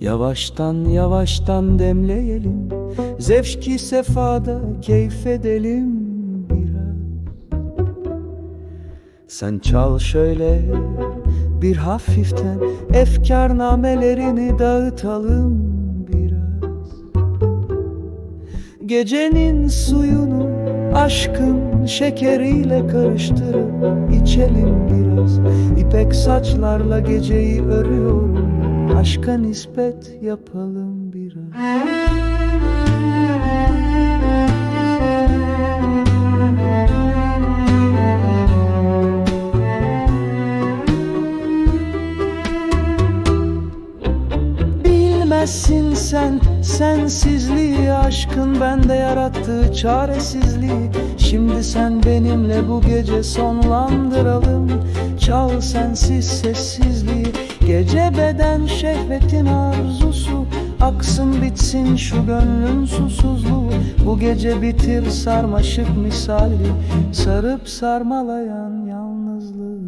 Yavaştan yavaştan demleyelim. Zevşki sefada keyif edelim Sen çal şöyle bir hafiften Efkarnamelerini dağıtalım biraz. Gecenin suyunu aşkın şekeriyle karıştırıp içelim biraz. İpek saçlarla geceyi örüyorum Aşka nispet yapalım biraz. Bilmezsin sen sensizliği bende yarattığı çaresizliği. Şimdi sen benimle bu gece sonlandıralım. Çal sensiz sessizliği. Gece beden şehvetin arzusu. Aksın bitsin şu gönlün susuzluğu. Bu gece bitir sarmaşık misali Sarıp sarmalayan yalnızlığı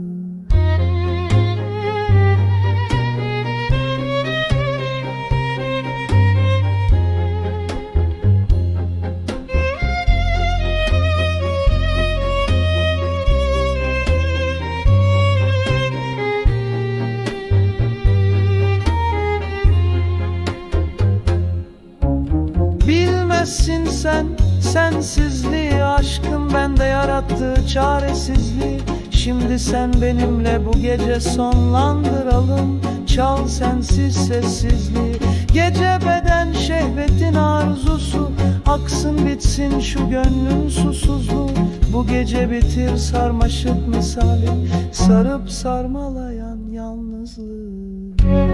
Bilmezsin sen sensizliği. Aşkın bende yarattığı çaresizliği. Şimdi sen benimle bu gece sonlandıralım. Çal sensiz sessizliği. Gece beden şehvetin arzusu. Aksın bitsin şu gönlün susuzluğu. Bu gece bitir sarmaşık misali. Sarıp sarmalayan yalnızlığı